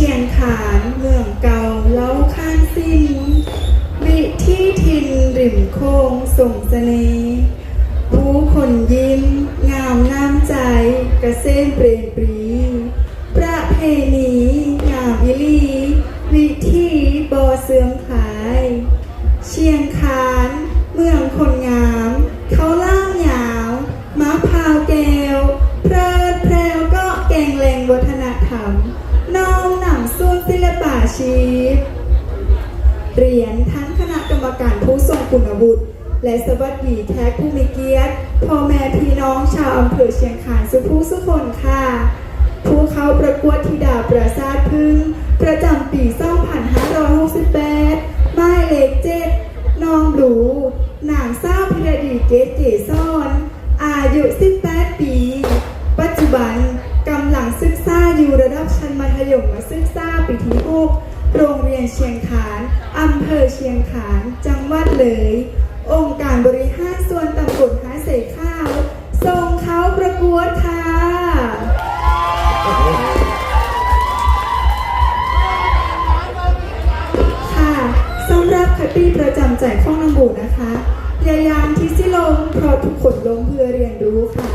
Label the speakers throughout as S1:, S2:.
S1: ชียงขานเมืองเก่าเล้าข้างสิ้น วิที่ทินริมโค้งส่งเสน่ห์ผู้คนยิ้ม งามน้ำใจกระเซ็นเปรนปรีประเพณีงามอิลีวิธีบ่อเสื่อมขาย เชียงคานเมืองคนงามเขาเล่าหยาวมะพร้าวแก้วเพลิดเพลวก็แกงแรงวัฒนธรรมน้อ มหนังสู้ศิลปาชีพเรียนทั้งคณะกรรมการผู้ทรงคุณวุฒิและสวัสดีแขกผู้มีเกียรติพ่อแม่พี่น้องชาวอำเภอเชียงคานสุภูสุคนค่ะ ผู้เข้าประกวดธิดาปราสาทพึ่ง ประจำปี 2568หมายเลขเจ็ดน้องหลูนางสาวพิรดีเกตเกซอน อายุ 18 ปี ดับชั้นมัธยมศึกษาปีที่6โรงเรียนเชียงขานอำเภอเชียงขาน จังหวัดเลย องค์การบริหารส่วนตำบลหาเสข้าวส่งเขาประกวดค่ะค่ะสำหรับคติประจำใจข้องน้องบูนะคะพยายามที่สิลงเพราะทุกคนลงเพื่อเรียนรู้ค่ะ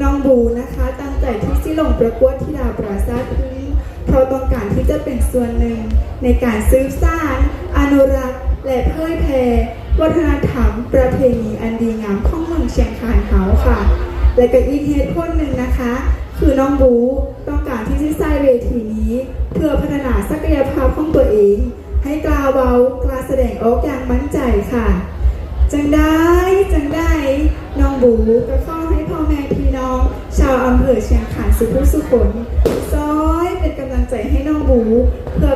S1: น้องบูนะคะ ตั้งใจที่สิลงประกวดที่ดาวปราศาสตร์พื้น เพราะต้องการที่จะเป็นส่วนหนึ่ง ในการสืบสานอนุรักษ์ และเผยแพร่วัฒนธรรม ประเพณีอันดีงามของเมืองเชียงคานเฮาค่ะ และก็อีกเหตุผลหนึ่งนะคะ คือน้องบูต้องการที่จะใช้เวทีนี้ เพื่อพัฒนาศักยภาพของตัวเอง ให้กล้าเบากล้าแสดงออกอย่างมั่นใจค่ะจังได้จังได้น้องบูก็ขอให้พ่อแม่พี่น้อง ชาวอำเภอเชียงขานสุขุสุขนซอยเป็นกำลังใจให้น้องบู เพื่อ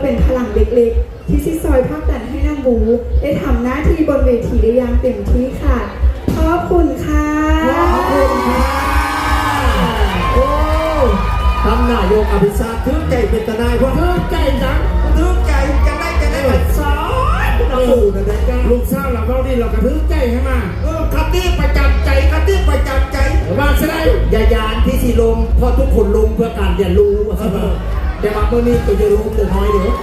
S1: เป็นพลังเล็กๆ ที่ซิซอยภาคดันให้น้องบูได้ทำหน้าที่บนเวทีได้อย่างเต็มที่ค่ะ ขอบคุณค่ะ
S2: ขอบคุณค่ะโอ้ทำนายกอภิชาติถือใจเป็นตะนายว่าถือใจจังถือใจจะได้จะได้แบบสอนเราดูนะได้จ้า
S3: ลูกสาวเราเราดีเรากระทึกใจให้มา
S2: เออคำนี้ประจำใจคำนี้ประจำใจ
S3: ว่าใช่ไหม
S2: อย่ายานที่สีลมเพราะทุกคนลงเพื่อการเรียนรู้ว่าใช่ไหม แต่บาเมื่อนี้ตัวจะลงตัวน้อยเด้อ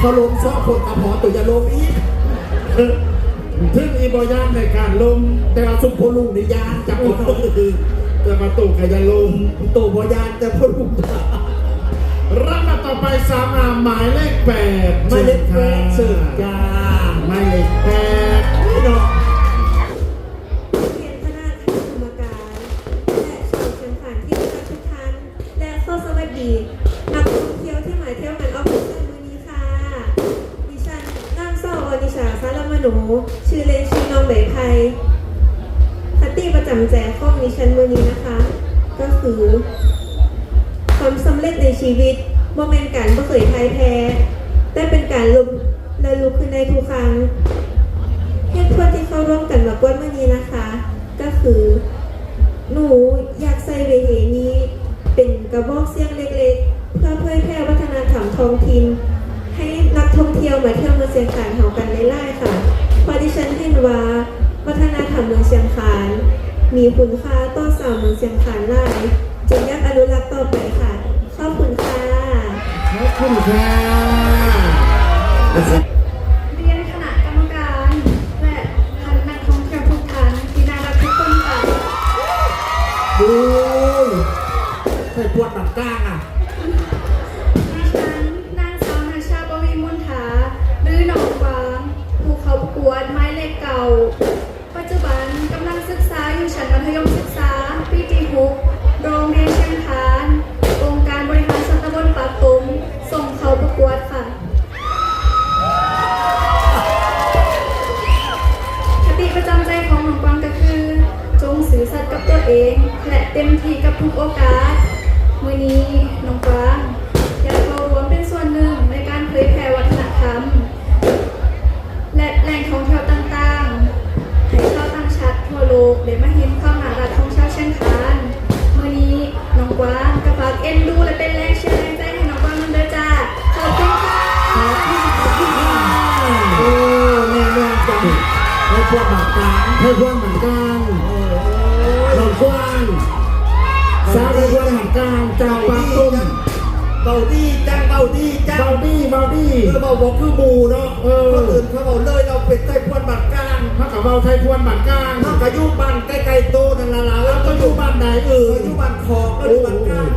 S2: พอลงชอคนกระพาะตัวจะลงอีก
S3: ทึ่งอีบอยานในการลม
S2: แต่ว่าสุภลุงในยานจับคนน้อย
S3: จะมาตุกขยันลม
S2: ตัวบอยานแต่พลุง
S3: รับมาต่อไปสามอาหมายเลขแปด
S2: ไม่เล็กแค่เสิร์ฟจ้า
S3: หมายเลขแปด
S2: พี่น้อง
S4: เ่อเล่นชื่อน้องใบไพคติประจำใจของดิฉันมือนี้นะคะ ก็คือความสำเร็จในชีวิตโมเมนต์การบ่เคยพ่ายแพ้แต่เป็นการลุกและลุกขึ้นในทุกครั้งเหตุผลที่เข้าร่วมกันมากวนมื่อนี้นะคะ ก็คือ หนูอยากใส่เวทีนี้ เป็นกระบอกเสียงเล็กๆ เพื่อเผยแพร่วัฒนธรรมท้องถิ่นให้นักท่องเที่ยวมาเที่ยวเมืองเชียงคานเฮากันไล่ๆค่ะ ฒนธรรมเมืองเชียงคาน มีคุณค่าต่อสาวเมืองเชียงคานหลายจึงอยากอนุรักษ์ต่อไปค่ะ ขอบคุณค่ะ
S3: ขอบคุณค่ะ
S5: เรียนคณะกรรมการ และท่านนักท่องเที่ยวทุกท่านที่น่ารักทุกคนค่ะ
S2: ดูใส่ปวดหนักกลางอะ
S5: กับตัวเอง และเต็มที่กับทุกโอกาส มือนี้หนองกวางอยากเข้าร่วมเป็นส่วนหนึ่งในการเผยแผ่วัฒนธรรม และแหล่งท่องเที่ยวต่างๆให้ชาวต่างชาติทั่วโลกได้มาเห็นความน่ารักของชาวเชียงคานมือนี้หนองกวางก็ฝากเอ็นดูและเป็นแรงเชียร์แรงใจให้หนองกวางมันเด้อจ้าขอบคุณค่ะ
S2: โอ้แม่แม่จังให้ปวดหนักกลาง
S3: ให้พวกเหมือ หลงกว้างสาวให้พวกหันกลางจากปากตุ้ม
S2: เบาดีจังเบาดีจัง
S3: เบาดี้เบาดี้
S2: เออเบาบอกคือหมูเนาะ
S3: เออ
S2: คนอื่นเขาบอกเลยเราเป็นไต้พวนบัตรกลาง
S3: ถ้ากับเบาไทยทวนบัตรกลาง
S2: ถ้ากับยุบ้านใกล้ๆโตนั่นละละ
S3: แล้วก็อยู่บ้านไหนเอ
S2: เอ
S3: อ
S2: อยุบ้านคอกแล้วยุบ้านกลาง